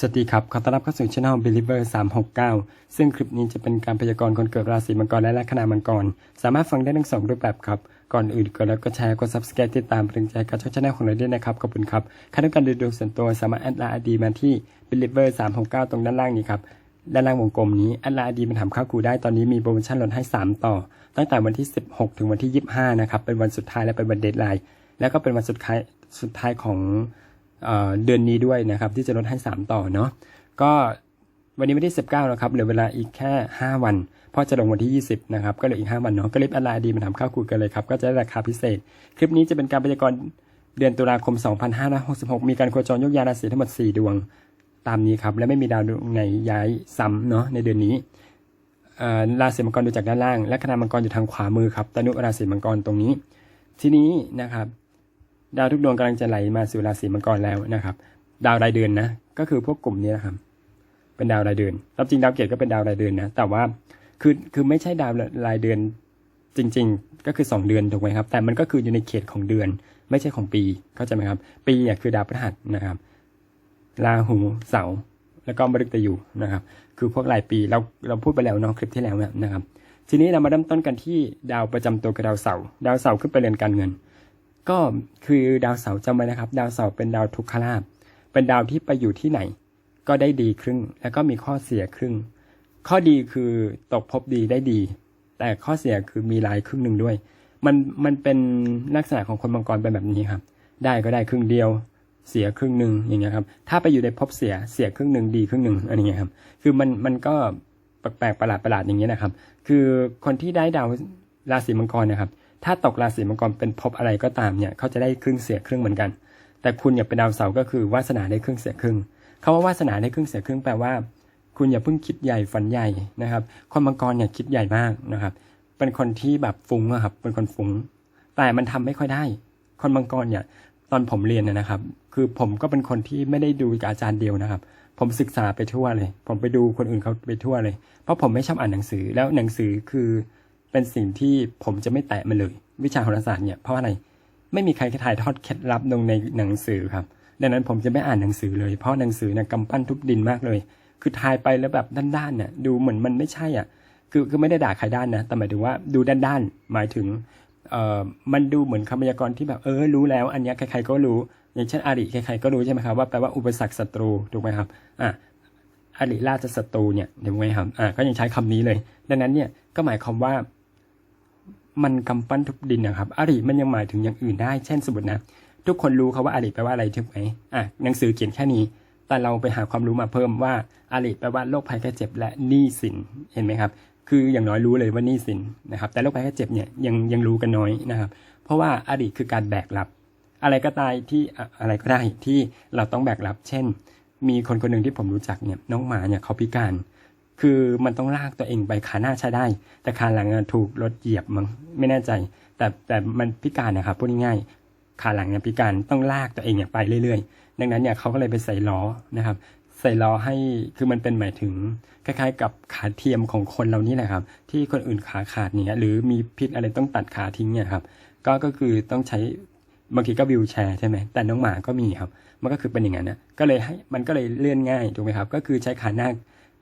สวัสดีครับ ขอต้อนรับเข้าสู่ช่อง Believer 369 ซึ่งคลิปนี้จะเป็นการพยากรณ์คนเกิดราศีมังกรและลัคนามังกร สามารถฟังได้ทั้งสองรูปแบบครับ ก่อนอื่นกดไลค์กดแชร์ กด subscribe ติดตามเป็นกำลังใจกับช่องชาแนลของเราด้วยนะครับ ขอบคุณครับใครต้องการดูดวงส่วนตัวสามารถแอดไลน์อดีมาที่ Believer 369 ตรงด้านล่างนี้ครับ ด้านล่างวงกลมนี้แอดไลน์อดีมาถามค่าครูได้ ตอนนี้มีโปรโมชั่นลดให้ 3 ต่อ ตั้งแต่วันที่ 16 ถึงวันที่ 25 นะครับ เป็นวันสุดท้ายและเป็นวันเดทไลน์ แล้วก็เป็นวันสุดท้าย สุดท้ายของ เเดือนนี้ด้วยนะครับ ที่จะลดให้ 3 ต่อเนาะก็วันนี้วันที่ 19แล้วครับเหลือเวลาอีกแค่ 5 วันพราะจะลงวันที่ 20 นะครับ ก็เหลืออีก 5 วันเนาะก็รีบออนไลน์ดีมาทำข้าวคุยกันเลยครับ ก็จะได้ราคาพิเศษ คลิปนี้จะเป็นการพยากรณ์เดือนตุลาคม 2566 มีการโคจรยกย้ายราศีทั้งหมด 4 ดวงตามนี้ครับ และไม่มีดาวดวงไหนย้ายซ้ำเนาะในเดือนนี้ราศีมังกรดูจากด้านล่าง และคณะมังกรอยู่ทางขวามือครับตนุราศีมังกรตรงนี้ ทีนี้นะครับ ดาวทุกดวงกำลังจะไหลมาสู่ราศีมังกรแล้วนะครับ ดาวรายเดือนนะ ก็คือพวกกลุ่มนี้นะครับ เป็นดาวรายเดือนรับจริงดาวเกตก็เป็นดาวรายเดือนนะ แต่ว่าคือคือไม่ใช่ดาวรายเดือนจริง ๆ ก็คือ 2 เดือนถูกไหมครับ แต่มันก็คืออยู่ในเขตของเดือน ไม่ใช่ของปีเข้าใจไหมครับ ปีเนี่ยคือดาวพฤหัสนะครับราหูเสาร์แล้วก็มฤตยูนะครับ คือพวกรายปีเราเราพูดไปแล้วเนาะคลิปที่แล้วนะครับ ทีนี้เรามาเริ่มต้นกันที่ดาวประจำตัวกับดาวเสาร์ดาวเสาร์ขึ้นไปเรือนการเงิน ก็คือดาวเสาร์จำไว้นะครับ ดาวเสาร์เป็นดาวทุกขลาภเป็นดาวที่ไปอยู่ที่ไหน ก็ได้ดีครึ่ง แล้วก็มีข้อเสียครึ่ง ข้อดีคือตกภพดีได้ดี แต่ข้อเสียคือมีลายครึ่งหนึ่งด้วย มันมันเป็นลักษณะของคนมังกรเป็นแบบนี้ครับ ได้ก็ได้ครึ่งเดียว เสียครึ่งหนึ่งอย่างเงี้ยครับ ถ้าไปอยู่ในภพเสียเสียครึ่งหนึ่งดีครึ่งหนึ่งอะไรเงี้ยครับ คือมันมันก็แปลกๆประหลาดประหลาดๆอย่างเงี้ยนะครับ คือคนที่ได้ดาวราศีมังกรนะครับ ถ้าตกราศีมังกรเป็นภพอะไรก็ตามเนี่ยเขาจะได้ครึ่งเสียครึ่งเหมือนกัน แต่คุณอย่าเป็นดาวเสาร์ก็คือวาสนาได้ครึ่งเสียครึ่งคาว่าวาสนาได้ครึ่งเสียครึ่งแปลว่า คุณอย่าเพิ่งคิดใหญ่ฝันใหญ่นะครับคนมังกรเนี่ยคิดใหญ่มากนะครับ เป็นคนที่แบบฟุ้งอะครับ เป็นคนฟุ้ง แต่มันทำไม่ค่อยได้ คนมังกรเนี่ย ตอนผมเรียนนะนะครับ คือผมก็เป็นคนที่ไม่ได้ดูกับอาจารย์เดียวนะครับ ผมศึกษาไปทั่วเลย ผมไปดูคนอื่นเขาไปทั่วเลย เพราะผมไม่ชอบอ่านหนังสือแล้วหนังสือคือ เป็นสิ่งที่ผมจะไม่แตะมันเลย วิชาโหราศาสตร์เนี่ยเพราะอะไรไม่มีใครถ่ายทอดเคล็ดลับลงในหนังสือครับ ดังนั้นผมจะไม่อ่านหนังสือเลย เพราะหนังสือเนี่ยกำปั้นทุบดินมากเลย คือทายไปแล้วแบบด้านๆเนี่ยดูเหมือนมันไม่ใช่อะคือคือไม่ได้ด่าใครด้านนะแต่หมายถึงว่าดูด้านๆหมายถึงเอ่อมันดูเหมือนคำพยากรณ์ที่แบบเออรู้แล้ว อันนี้ใครๆก็รู้ อย่างเช่นอาริใครๆก็รู้ใช่ไหมครับว่าแปลว่าอุปสรรคศัตรูถูกไหมครับอะอาริราชศัตรูเนี่ยเดี๋ยวไงครับอะก็ยังใช้คำนี้เลย ดังนั้นเนี่ยก็หมายความว่า มันกำปั้นทุบดินนะครับอริมันยังหมายถึงอย่างอื่นได้ เช่นสมมตินะ ทุกคนรู้เขาว่าอริแปลว่าอะไรถูกไหมอะหนังสือเขียนแค่นี้ แต่เราไปหาความรู้มาเพิ่มว่าอริแปลว่าโรคภัยแค่เจ็บและหนี้สินเห็นไหมครับ คืออย่างน้อยรู้เลยว่าหนี้สินนะครับ แต่โรคภัยแค่เจ็บเนี่ยยังยังรู้กันน้อยนะครับ เพราะว่าอาริคือการแบกรับ อะไรก็ตายที่อะอะไรก็ได้ที่เราต้องแบกรับ เช่น มีคนคนหนึ่งที่ผมรู้จักเนี่ยน้องหมาเนี่ยเขาพิการ คือมันต้องลากตัวเองไปขาหน้าใช้ได้ แต่ขาหลังถูกรถเหยียบมั้งไม่แน่ใจ แต่แต่มันพิการนะครับพูดง่ายๆขาหลังเนี่ยพิการต้องลากตัวเองเนี่ยไปเรื่อยๆ ดังนั้นเนี่ยเขาก็เลยไปใส่ล้อนะครับใส่ล้อให้คือมันเป็นหมายถึงคล้ายๆ กับขาเทียมของคนเรานี่แหละครับ ที่คนอื่นขาขาดเนี่ยหรือมีพิษอะไรต้องตัดขาทิ้งเนี่ยครับ ก็ก็คือต้องใช้บางทีก็วิวแชร์ใช่ไหมแต่น้องหมาก็มีครับ มันก็คือเป็นอย่างนั้นนะก็เลยให้มันก็เลยเลื่อนง่ายถูกไหมครับ ก็คือใช้ขาหน้า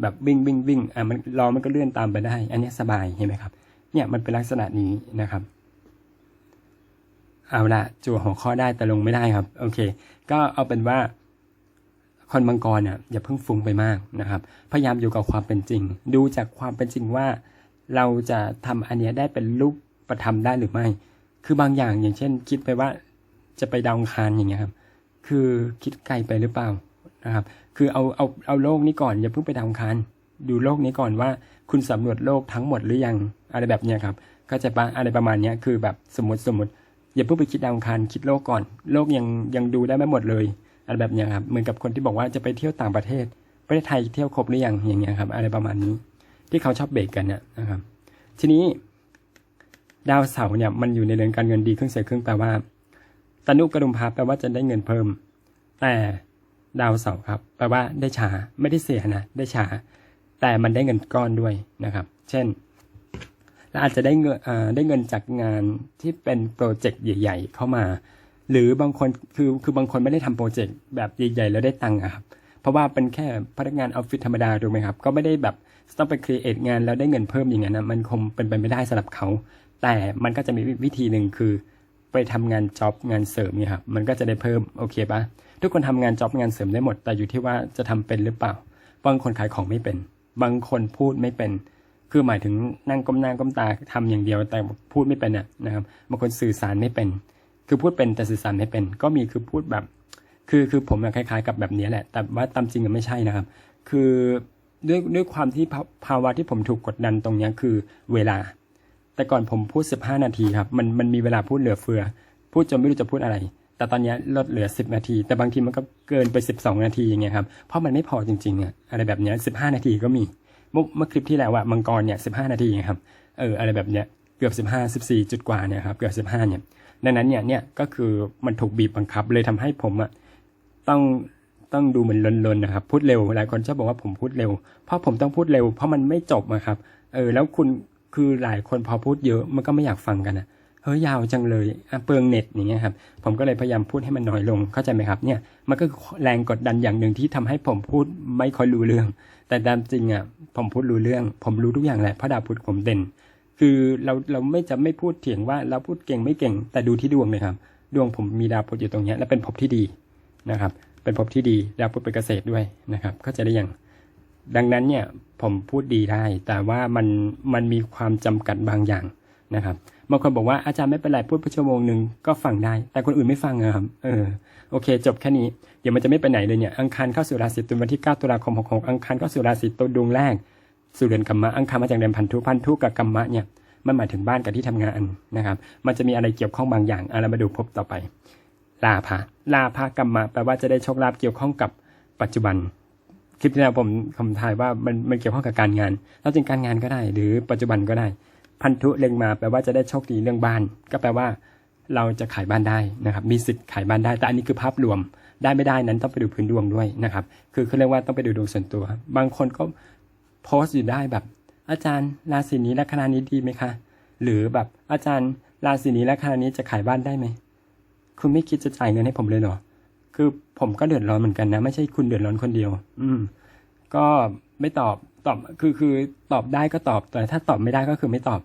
แบบวิ่งวิ่งวิ่งอะมันล้อมันก็เลื่อนตามไปได้ อันนี้สบายเห็นไหมครับ เนี่ยมันเป็นลักษณะนี้นะครับ เอาละจั่วหัวข้อได้แต่ลงไม่ได้ครับ โอเค ก็เอาเป็นว่าคนมังกรเนี่ยอย่าเพิ่งฟุ้งไปมากนะครับ พยายามอยู่กับความเป็นจริง ดูจากความเป็นจริงว่า เราจะทำอันนี้ได้เป็นรูปประทำได้หรือไม่ คือบางอย่างอย่างเช่น คิดไปว่าจะไปดาวอังคารอย่างเงี้ยครับ คือคิดไกลไปหรือเปล่านะครับ คือเอาเอาเอาโลกนี้ก่อนอย่าเพิ่งไปดาวอังคารดูโลกนี้ก่อนว่าคุณสำรวจโลกทั้งหมดหรือยังอะไรแบบเนี้ยครับก็จะปะอะไรประมาณเนี้ยคือแบบสมมติสมมติอย่าเพิ่งไปคิดดาวอังคารคิดโลกก่อน โลกยังยังดูได้ไม่หมดเลยอะไรแบบเนี้ยครับเหมือนกับคนที่บอกว่าจะไปเที่ยวต่างประเทศประเทศไทยเที่ยวครบหรือยังอย่างเงี้ยครับ อะไรประมาณนี้ ที่เขาชอบเบรกกันเนี่ยนะครับ ทีนี้ ดาวเสาร์เนี่ยมันอยู่ในเรือนการเงินดีครึ่งเสียครึ่งแปลว่าตนุกระดุมพาแปลว่าจะได้เงินเพิ่ม แต่ ดาวเสาร์ครับ แปลว่าได้ช้าไม่ได้เสียนะ ได้ช้า แต่มันได้เงินก้อนด้วยนะครับ เช่นเราอาจจะได้เงินได้เงินจากงานที่เป็นโปรเจกต์ใหญ่ ๆ เข้ามา หรือบางคนคือคือบางคนไม่ได้ทำโปรเจกต์แบบใหญ่ๆแล้วได้ตังค์ครับ เพราะว่าเป็นแค่พนักงานออฟฟิศธรรมดาถูกไหมครับ ก็ไม่ได้แบบต้องไปครีเอทงานแล้วได้เงินเพิ่มอย่างนั้นนะมันคงเป็นไปไม่ได้สำหรับเขา แต่มันก็จะมีวิธีหนึ่งคือ ไปทำงานจ็อบงานเสริมเนี่ยครับมันก็จะได้เพิ่มโอเคปะทุกคนทำงานจ็อบงานเสริมได้หมด แต่อยู่ที่ว่าจะทำเป็นหรือเปล่า บางคนขายของไม่เป็น บางคนพูดไม่เป็น คือหมายถึงนั่งก้มหน้าก้มตาทำอย่างเดียวแต่พูดไม่เป็นน่ะนะครับบางคนสื่อสารไม่เป็น คือพูดเป็นแต่สื่อสารไม่เป็น ก็มีคือพูดแบบ คือคือผมคล้ายๆ กับแบบนี้แหละ แต่ว่าตามจริงอะไม่ใช่นะครับ คือด้วยด้วยความที่ภาภาวะที่ผมถูกกดดันตรงนี้คือเวลา แต่ก่อนผมพูด 15 นาทีครับ มันมันมีเวลาพูดเหลือเฟือ พูดจนไม่รู้จะพูดอะไร แต่ตอนนี้ลดเหลือ 10 นาที แต่บางทีมันก็เกินไป 12 นาทีอย่างเงี้ยครับ เพราะมันไม่พอจริงๆอะอะไรแบบเนี้ย15 นาทีก็มี เมื่อเมื่อคลิปที่แล้วอะมังกรเนี่ย15 นาทีไงครับ เอออะไรแบบเนี้ยเกือบ 15 14 จุดกว่าเนี่ยครับเกือบ 15 เนี่ย ดังนั้นเนี่ยเนี่ยก็คือมันถูกบีบบังคับเลยทำให้ผมอะต้องต้องดูเหมือนลนๆนะครับ พูดเร็วหลายคนชอบบอกว่าผมพูดเร็ว เพราะผมต้องพูดเร็ว เพราะมันไม่จบอะครับ เออแล้วคุณ คือหลายคนพอพูดเยอะมันก็ไม่อยากฟังกันอะเฮ้ยยาวจังเลยเปลืองเน็ตอย่างเงี้ยครับผมก็เลยพยายามพูดให้มันน้อยลงเข้าใจไหมครับเนี่ยมันก็แรงกดดันอย่างหนึ่งที่ทำให้ผมพูดไม่ค่อยรู้เรื่อง แต่ตามจริงอะผมพูดรู้เรื่อง ผมรู้ทุกอย่างแหละเพราะดาวพุธผมเด่น คือเราเราไม่จะไม่พูดเถียงว่าเราพูดเก่งไม่เก่ง แต่ดูที่ดวงเลยครับ ดวงผมมีดาวพุธอยู่ตรงเนี้ยและเป็นภพที่ดีนะครับเป็นภพที่ดีดาวพุธเป็นเกษตรด้วยนะครับเข้าใจได้ยัง ดังนั้นเนี่ยผมพูดดีได้ แต่ว่ามันมันมีความจำกัดบางอย่างนะครับบางคนบอกว่าอาจารย์ไม่เป็นไรพูดไปชั่วโมงหนึ่งก็ฟังได้ แต่คนอื่นไม่ฟังอะครับเออโอเค จบแค่นี้เดี๋ยวมันจะไม่ไปไหนเลยเนี่ยอังคารเข้าสู่ราศีตุลวันที่ 9 ตุลาคม 66 อังคารเข้าสู่ราศีตุลดวงแรกสู่เดือนกัมมะอังคารมาจากเดือนพันธุพันธุกับกัมมะเนี่ยมันหมายถึงบ้านกับที่ทำงานนะครับ มันจะมีอะไรเกี่ยวข้องบางอย่างอะเรามาดูพบต่อไปลาภะลาภะกัมมะแปลว่าจะได้โชคลาภเกี่ยวข้องกับปัจจุบัน คลิปที่แล้วผมคำทายว่ามันมันเกี่ยวข้องกับการงาน แล้วจริงการงานก็ได้ หรือปัจจุบันก็ได้ พันธุเล็งมาแปลว่าจะได้โชคดีเรื่องบ้าน ก็แปลว่าเราจะขายบ้านได้นะครับมีสิทธิ์ขายบ้านได้ แต่อันนี้คือภาพรวมได้ไม่ได้นั้นต้องไปดูพื้นดวงด้วยนะครับคือเขาเรียกว่าต้องไปดูดวงส่วนตัว บางคนก็โพสต์อยู่ได้แบบ อาจารย์ราศีนี้ละคณะนี้ดีไหมคะหรือแบบอาจารย์ราศีนี้ละคณะนี้จะขายบ้านได้ไหมคุณไม่คิดจะจ่ายเงินให้ผมเลยเหรอ คือผมก็เดือดร้อนเหมือนกันนะ ไม่ใช่คุณเดือดร้อนคนเดียว อืม ก็ไม่ตอบตอบคือคือตอบได้ก็ตอบ แต่ถ้าตอบไม่ได้ก็คือไม่ตอบ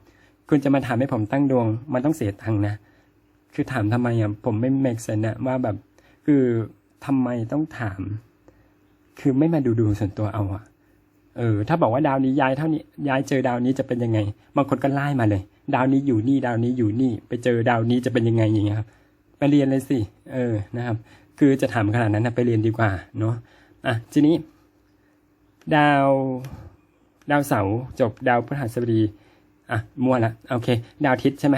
คุณจะมาถามให้ผมตั้งดวง มันต้องเสียตังค์นะ คือถามทำไมอะผมไม่เมกเซนนะว่าแบบ คือทำไมต้องถาม คือไม่มาดูดวงส่วนตัวเอาอะเออ ถ้าบอกว่าดาวนี้ย้ายเท่านี้ย้ายเจอดาวนี้จะเป็นยังไง บางคนก็ไล่มาเลย ดาวนี้อยู่นี่ ดาวนี้อยู่นี่ ไปเจอดาวนี้จะเป็นยังไงอย่างเงี้ยครับ ไปเรียนเลยสิ เออ นะครับ คือจะถามขนาดนั้นนะไปเรียนดีกว่า เนาะ อะ ทีนี้ ดาว ดาวเสาร์จบดาวพฤหัสบดี อะ มั่วละ โอเค ดาวทิตย์ใช่ไหม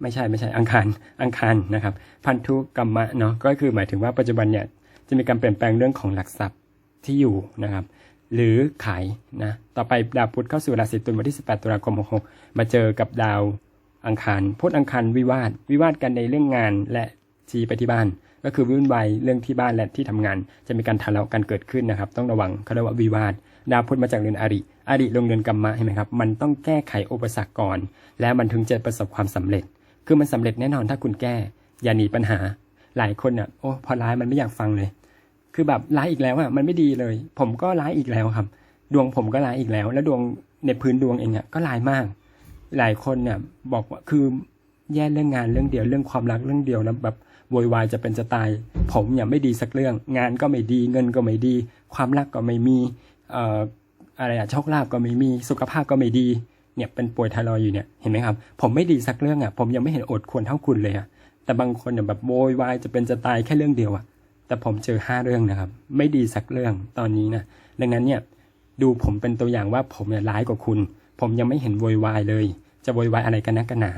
ไม่ใช่ ไม่ใช่ อังคาร อังคาร นะครับ พันธุกรรมะ เนาะ ก็คือหมายถึงว่าปัจจุบันเนี่ย จะมีการเปลี่ยนแปลงเรื่องของหลักทรัพย์ที่อยู่นะครับ หรือขายนะ ต่อไปดาวพุธเข้าสู่ราศีตุลวันที่ 18 ตุลาคม 66 มาเจอกับดาว อังคารพุธอังคารวิวาทวิวาทกันในเรื่องงานและชี้ไปที่บ้าน ก็คือวุ่นวายเรื่องที่บ้านและที่ทำงาน จะมีการทะเลาะกันเกิดขึ้นนะครับ ต้องระวังเขาเรียกว่าวิวาทดาวพุธมาจากเรือนอริอริลงเรือนกรรมะเห็นไหมครับมันต้องแก้ไขอุปสรรคก่อน แล้วมันถึงจะประสบความสำเร็จ คือมันสำเร็จแน่นอนถ้าคุณแก้ อย่าหนีปัญหา หลายคนอะโอ้พอร้ายมันไม่อยากฟังเลย คือแบบร้ายอีกแล้วอะมันไม่ดีเลย ผมก็ร้ายอีกแล้วครับ ดวงผมก็ร้ายอีกแล้ว แล้วดวงในพื้นดวงเองอะก็ร้ายมาก หลายคนเนี่ยบอกว่าคือแย่เรื่องงานเรื่องเดียวเรื่องความรักเรื่องเดียวแล้วแบบโวยวายจะเป็นจะตาย ผมเนี่ยไม่ดีสักเรื่อง งานก็ไม่ดีเงินก็ไม่ดี ความรักก็ไม่มีเอ่ออะไรอะโชคลาภก็ไม่มีสุขภาพก็ไม่ดีเนี่ยเป็นป่วยไทรอยอยู่เนี่ยเห็นไหมครับ ผมไม่ดีสักเรื่องอะผมยังไม่เห็นอดควรเท่าคุณเลยอะแต่บางคนเนี่ยแบบโวยวายจะเป็นจะตายแค่เรื่องเดียวอะแต่ผมเจอห้าเรื่องนะครับ ไม่ดีสักเรื่องตอนนี้นะดังนั้นเนี่ยดูผมเป็นตัวอย่างว่าผมเนี่ยร้ายกว่าคุณ ผมยังไม่เห็นโวยวายเลย จะโวยวายอะไรกันนักกันหนา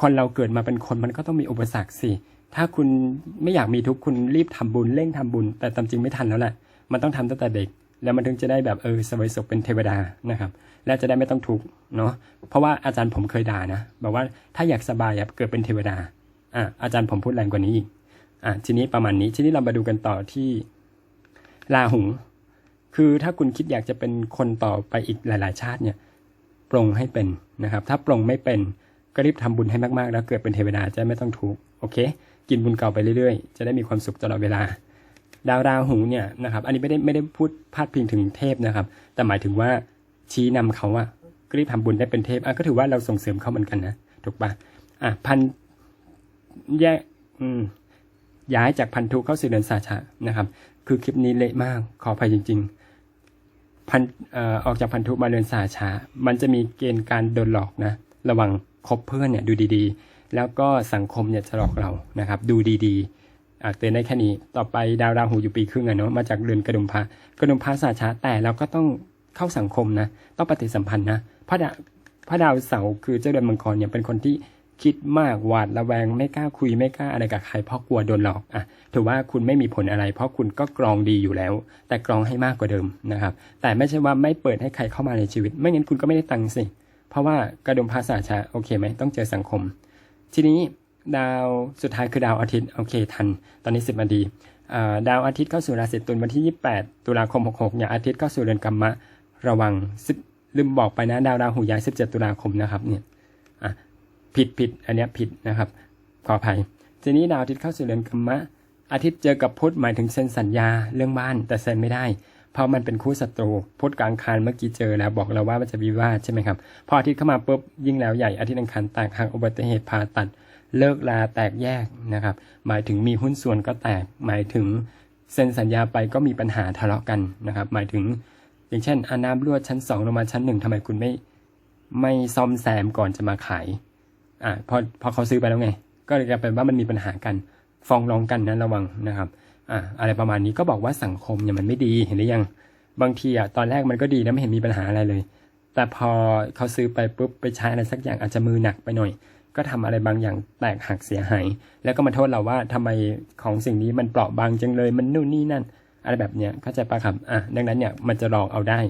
คนเราเกิดมาเป็นคนมันก็ต้องมีอุปสรรคสิ ถ้าคุณไม่อยากมีทุกข์คุณรีบทำบุญเร่งทำบุญ แต่ตามจริงไม่ทันแล้วแหละ มันต้องทำตั้งแต่เด็ก แล้วมันถึงจะได้แบบเออสบายสุขเป็นเทวดานะครับ และจะได้ไม่ต้องทุกข์เนาะ เพราะว่าอาจารย์ผมเคยด่านะบอกว่าถ้าอยากสบายอะเกิดเป็นเทวดา อะอาจารย์ผมพูดแรงกว่านี้อีก อะทีนี้ประมาณนี้ ทีนี้เรามาดูกันต่อที่ราหุง คือถ้าคุณคิดอยากจะเป็นคนต่อไปอีกหลาย ๆ ชาติเนี่ยปรงให้เป็นนะครับ ถ้าปรงไม่เป็นก็รีบทำบุญให้มาก ๆ แล้วเกิดเป็นเทวดาจะไม่ต้องทุกข์โอเค กินบุญเก่าไปเรื่อย ๆ จะได้มีความสุขตลอดเวลา ดาวราหูเนี่ยนะครับ อันนี้ไม่ได้ไม่ได้พูดพาดพิงถึงเทพนะครับ แต่หมายถึงว่าชี้นำเขาอะรีบทำบุญได้เป็นเทพอะก็ถือว่าเราส่งเสริมเขาเหมือนกันนะถูกปะอะพันแยกอืมย้ายจากพันธุเข้าสู่เดือนสาชะนะครับ คือคลิปนี้เละมากขออภัยจริง ๆ พันอออกจากพันธุมาเดือนสาชามันจะมีเกณฑ์การโดนหลอกนะ ระวังคบเพื่อนเนี่ยดูดีๆ แล้วก็สังคมเนี่ยจะหลอกเรานะครับ ดูดีๆอะเตือนได้แค่นี้ ต่อไปดาวราหูอยู่ปีครึ่งอะเนาะ มาจากเดือนกระดุมพระกระดุมพระสาชาแต่เราก็ต้องเข้าสังคมนะ ต้องปฏิสัมพันธ์นะ พระดาพระดาวเสาร์คือเจ้าเดือนมังกรเนี่ยเป็นคนที่ คิดมากหวาดระแวงไม่กล้าคุยไม่กล้าอะไรกับใครเพราะกลัวโดนหลอกอะถือว่าคุณไม่มีผลอะไร เพราะคุณก็กรองดีอยู่แล้ว แต่กรองให้มากกว่าเดิมนะครับ แต่ไม่ใช่ว่าไม่เปิดให้ใครเข้ามาในชีวิต ไม่งั้นคุณก็ไม่ได้ตังค์สิ เพราะว่ากระดุมภาษาชาโอเคไหมต้องเจอสังคม ทีนี้ดาวสุดท้ายคือดาวอาทิตย์โอเคทัน ตอนนี้สิบนาทีดาวอาทิตย์เข้าสู่ราศีตุลวันที่ 28 ตุลาคม 66อย่างอาทิตย์เข้าสู่เรือนกรรมะระวังลืมบอกไปนะดาวราหูย้าย 17 ตุลาคมนะครับเนี่ยอะ ผิดผิดอันนี้ผิดนะครับ ขออภัยทีนี้ดาวอาทิตย์เข้าสู่เรือนกรรมะ อาทิตย์เจอกับพุธหมายถึงเซ็นสัญญาเรื่องบ้าน แต่เซ็นไม่ได้ เพราะมันเป็นคู่ศัตรูพุธกลางคารเมื่อกี้เจอแล้วบอกเราว่ามันจะวิวาทใช่ไหมครับพออาทิตย์เข้ามาปุ๊บยิ่งแล้วใหญ่อาทิตย์อังคารแตกหักอุบัติเหตุผ่าตัดเลิกลาแตกแยกนะครับ หมายถึงมีหุ้นส่วนก็แตก หมายถึงเซ็นสัญญาไปก็มีปัญหาทะเลาะกันนะครับ หมายถึงอย่างเช่นอาน้ำรั่วชั้นสองลงมาชั้นหนึ่งทำไมคุณไม่ไม่ซ่อมแซมก่อนจะมาขาย อ่าพอพอเขาซื้อไปแล้วไง ก็เลยกลายเป็นว่ามันมีปัญหากันฟ้องร้องกันนะระวังนะครับอ่าอะไรประมาณนี้ก็บอกว่าสังคมเนี่ยมันไม่ดีเห็นหรือยังบางทีอะตอนแรกมันก็ดีนะไม่เห็นมีปัญหาอะไรเลย แต่พอเขาซื้อไปปุ๊บไปใช้อะไรสักอย่างอาจจะมือหนักไปหน่อย ก็ทำอะไรบางอย่างแตกหักเสียหาย แล้วก็มาโทษเราว่าทำไมของสิ่งนี้มันเปราะบางจังเลยมันนู่นนี่นั่น อะไรแบบเนี้ยเข้าใจปะครับอะดังนั้นเนี่ยมันจะลอกเอาได้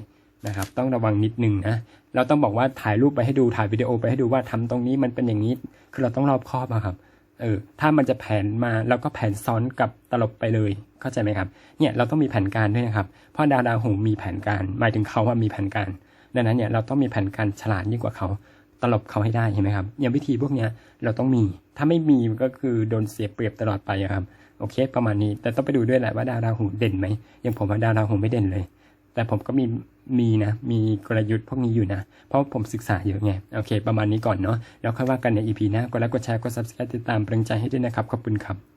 นะครับ ต้องระวังนิดนึงนะ เราต้องบอกว่าถ่ายรูปไปให้ดูถ่ายวิดีโอไปให้ดูว่าทำตรงนี้มันเป็นอย่างนี้ คือเราต้องรอบคอบอะครับ เออ ถ้ามันจะแผนมาเราก็แผนซ้อนกับตลบไปเลย เข้าใจไหมครับ เนี่ยเราต้องมีแผนการด้วยนะครับ เพราะดาวดาวหูมีแผนการ หมายถึงเขาว่ามีแผนการ ดังนั้นเนี่ยเราต้องมีแผนการฉลาดยิ่งกว่าเขาตลบเขาให้ได้เห็นไหมครับอย่างวิธีพวกเนี้ยเราต้องมี ถ้าไม่มีก็คือโดนเสียเปรียบตลอดไปอะครับ โอเค ประมาณนี้ แต่ต้องไปดูด้วยแหละว่าดาวราหูเด่นไหมอย่างผมว่าดาวราหูไม่เด่นเลย แต่ผมก็มี มีนะ มีกลยุทธ์พวกนี้อยู่นะ เพราะผมศึกษาเยอะไง โอเค ประมาณนี้ก่อนเนาะ แล้วค่อยว่ากันในอีพีหน้ากดไลค์กดแชร์ กดซับสไครต์ติดตามเป็นกำลังใจให้ด้วยนะครับ ขอบคุณครับ